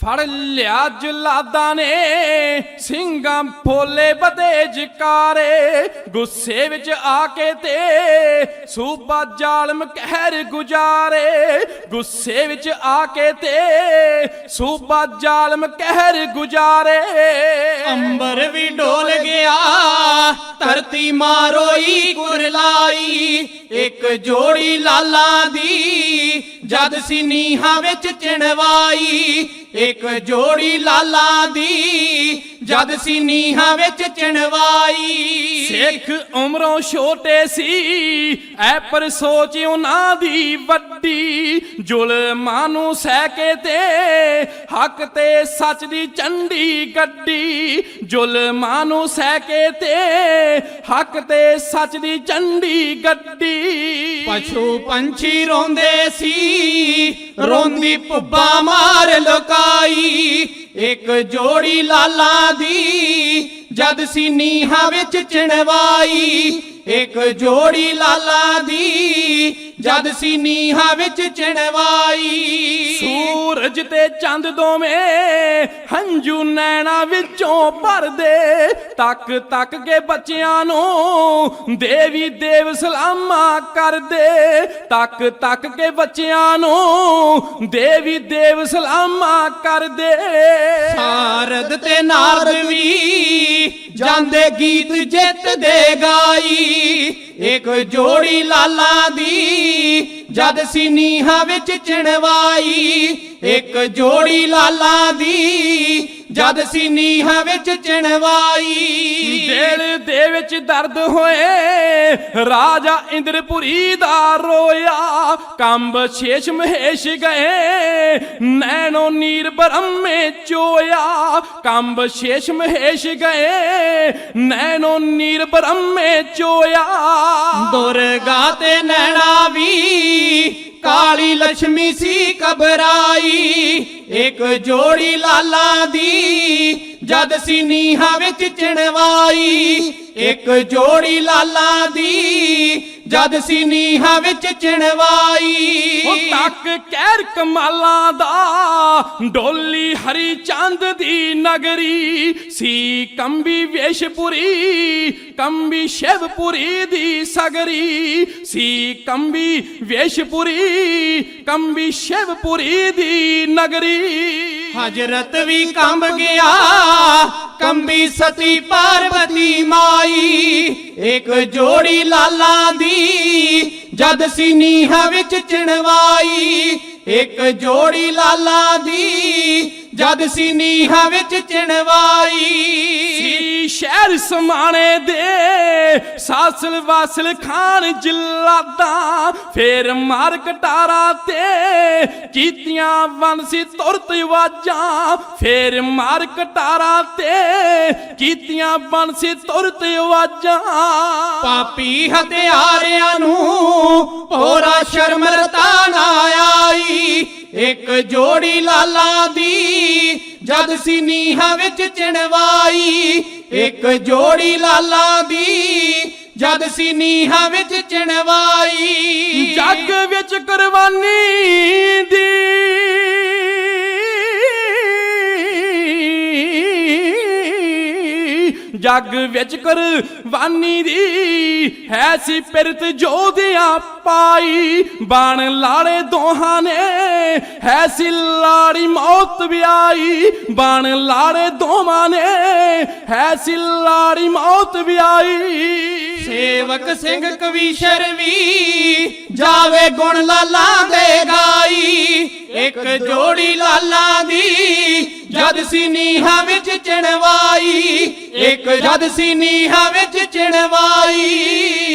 ਫੜ ਲਿਆ ਜਲਾਦਾਂ ਨੇ, ਸਿੰਘਾਂ ਫੋਲੇ ਬਦੇ ਜਕਾਰੇ ਗੁੱਸੇ ਵਿੱਚ ਆ ਕੇ ਤੇ ਸੂਬਾ ਜ਼ਾਲਮ ਕਹਿਰ ਗੁਜਾਰੇ, ਗੁੱਸੇ ਵਿੱਚ ਆ ਕੇ ਤੇ ਸੂਬਾ ਜ਼ਾਲਮ ਕਹਿਰ ਗੁਜਾਰੇ। ਅੰਬਰ ਵੀ ਡੋਲ ਗਿਆ, ਧਰਤੀ ਮਾਰੋਈ ਕੁਰਲਾਈ, ਇੱਕ ਜੋੜੀ ਲਾਲਾਂ ਦੀ ਜਦ ਸੀ ਨੀਹਾਂ ਵਿੱਚ ਚਿਣਵਾਈ ਇੱਕ ਜੋੜੀ ਲਾਲਾਂ ਦੀ ਜਦ ਸੀ ਨੀਹਾਂ ਵਿੱਚ ਚਿਣਵਾਈ। ਸਿੱਖ ਉਮਰੋਂ ਛੋਟੇ ਸੀ ਐ ਪਰ ਸੋਚ ਉਹਨਾਂ ਦੀ ਵੱਡੀ। ਜ਼ੁਲਮਾਂ ਨੂੰ ਸਹਿ ਕੇ ਤੇ ਹੱਕ ਤੇ ਸੱਚ ਦੀ ਚੰਡੀ ਗੱਡੀ। ਜ਼ੁਲਮਾਂ ਨੂੰ ਸਹਿ ਕੇ ਤੇ ਹੱਕ ਤੇ ਸੱਚ ਦੀ ਚੰਡੀ ਗੱਡੀ। ਪਸ਼ੂ ਪੰਛੀ ਰੋਂਦੇ ਸੀ ਰੋਂਦੀ ਪੁੱਬਾ ਮਾਰ ਲੋਕਾਈ। ਇੱਕ ਜੋੜੀ ਲਾਲਾਂ ਦੀ ਜਦ ਸੀ ਨੀਹਾਂ ਵਿੱਚ ਚਿਣਵਾਈ। ਇੱਕ ਜੋੜੀ ਲਾਲਾਂ ਦੀ ਜਦ ਸੀ ਨੀਹਾਂ ਵਿੱਚ ਚਿਣਵਾਈ। ਸੂਰਜ ਤੇ ਚੰਦ ਦੋਵੇਂ ਹੰਝੂ ਨੈਣਾ ਵਿੱਚੋਂ ਭਰਦੇ ਤੱਕ ਤੱਕ ਕੇ ਬੱਚਿਆਂ ਨੂੰ ਦੇਵੀ ਦੇਵ ਸਲਾਮਾ ਕਰਦੇ ਤੱਕ ਤੱਕ ਕੇ ਬੱਚਿਆਂ ਨੂੰ ਦੇਵੀ ਦੇਵ ਸਲਾਮਾ ਕਰਦੇ। ਸਾਰਦ ਤੇ ਨਾਰਦ ਵੀ ਜਾਂਦੇ ਗੀਤ ਜਿੱਤ ਦੇ ਗਾਈ। ਇੱਕ ਜੋੜੀ ਲਾਲਾ ਦੀ ਜਦ ਸੀ ਨੀਹਾਂ ਵਿੱਚ ਚਿਣਵਾਈ। ਇੱਕ ਜੋੜੀ ਲਾਲਾ ਦੀ ਜਦ ਸੀ ਨੀਹਾਂ ਵਿੱਚ ਚਿਣਵਾਈ। ਦਿਲ ਦੇ ਵਿੱਚ ਦਰਦ ਹੋਏ ਰਾਜਾ ਇੰਦਰਪੁਰੀ ਦਾ ਰੋਇਆ। ਕੰਬ ਸ਼ੇਸ਼ ਮਹੇਸ਼ ਗਏ ਨੈਣੋ ਨੀਰ ਬ੍ਰਹਮੇ ਚੋਇਆ। ਕੰਬ ਸ਼ੇਸ਼ ਮਹੇਸ਼ ਗਏ ਨੈਣੋ ਨੀਰ ਬ੍ਰਹਮੇ ਚੋਇਆ। ਦੁਰਗਾ ਤੇ ਨੈਣਾ ਵੀ ਕਾਲੀ ਲక్ష్ਮੀ ਸੀ ਕਬਰਾਈ ਇੱਕ ਜੋੜੀ ਲਾਲਾ ਦੀ ਜਦ ਸੀ ਨੀਹਾਂ ਵਿੱਚ ਚਿਣਵਾਈ। ਇੱਕ ਜੋੜੀ ਲਾਲਾ ਦੀ ਜਦ ਸੀ ਨੀਹਾਂ ਵਿੱਚ ਚਿਣਵਾਈ। ਉਹ ਤੱਕ ਕਹਿਰ ਕਮਾਲਾਂ ਦਾ ਡੋਲੀ ਹਰੀ ਚੰਦ ਦੀ ਨਗਰੀ। ਸੀ ਕੰਬੀ ਵੇਸ਼ਪੁਰੀ ਕੰਬੀ ਸ਼ਿਵਪੁਰੀ ਦੀ ਸਗਰੀ। ਸੀ ਕੰਬੀ ਵੇਸ਼ਪੁਰੀ ਕੰਬੀ ਸ਼ਿਵਪੁਰੀ ਦੀ ਨਗਰੀ। ਹਜਰਤ ਵੀ ਕੰਬ ਗਿਆ। ਕੰਬੀ ਸਤੀ ਪਾਰਵਤੀ ਮਾਈ ਇੱਕ ਜੋੜੀ ਲਾਲਾਂ ਦੀ, ਜਦ ਸੀ ਨੀਹਾਂ ਵਿੱਚ ਚਿਣਵਾਈ ਇੱਕ ਜੋੜੀ ਲਾਲਾਂ ਦੀ, ਜਦ ਸੀ ਨੀਹਾਂ ਵਿੱਚ ਚਿਣਵਾਈ। ਸੀ ਸ਼ਹਿਰ ਸਮਾਣੇ ਦੇ ਸਾਸਲ ਵਾਸਲ ਖਾਨ ਜਿਲਾਦਾ, ਫੇਰ ਮਾਰ ਕਟਾਰਾ ਤੇ ਕੀਤੀਆਂ ਵੰਸੀ ਤੁਰਤ ਆਵਾਜ਼ਾਂ, ਫੇਰ ਮਾਰ ਕਟਾਰਾ ਤੇ ਕੀਤੀਆਂ ਵੰਸੀ ਤੁਰਤ ਆਵਾਜ਼ਾਂ। ਪਾਪੀ ਹਥਿਆਰਿਆਂ ਨੂੰ ਭੋਰਾ ਸ਼ਰਮ ਰਤਾ ਨਾ ਆਈ। ਇੱਕ ਜੋੜੀ ਲਾਲਾ ਦੀ ਜਦ ਸੀ ਨੀਹਾਂ ਵਿੱਚ ਚਿਣਵਾਈ। ਇੱਕ ਜੋੜੀ ਲਾਲਾ ਦੀ ਜਦ ਸੀ ਨੀਹਾਂ ਵਿੱਚ ਚਿਣਵਾਈ। ਜੱਗ ਵਿੱਚ ਕੁਰਬਾਨੀ ਦੀ। ਜੱਗ ਵਿੱਚ ਕੁਰਬਾਨੀ ਦੀ। ਹੈ ਸੀ ਪਿਰਤ ਜੋਧਿਆਂ ਪਾਈ। ਬਣ ਲਾੜੇ ਦੋਹਾਂ ਨੇ। ਹੈ ਸੀ ਲਾੜੀ ਮੌਤ ਵਿਆਈ। ਬਣ ਲਾੜੇ ਦੋਵਾਂ ਨੇ। ਹੈ ਸੀ ਲਾੜੀ ਮੌਤ ਵਿਆਈ। ਸੇਵਕ ਸਿੰਘ ਕਵੀਸ਼ਰ ਵੀ ਜਾਵੇ ਗੁਣ ਲਾਲਾ ਦੇ ਗਾਈ। ਇੱਕ ਜੋੜੀ ਲਾਲਾਂ ਦੀ, ਜਦ ਸੀ ਨੀਹਾਂ ਵਿੱਚ ਚਿਣਵਾਈ, ਇੱਕ ਜਦ ਸੀ ਨੀਹਾਂ ਵਿੱਚ ਚਿਣਵਾਈ।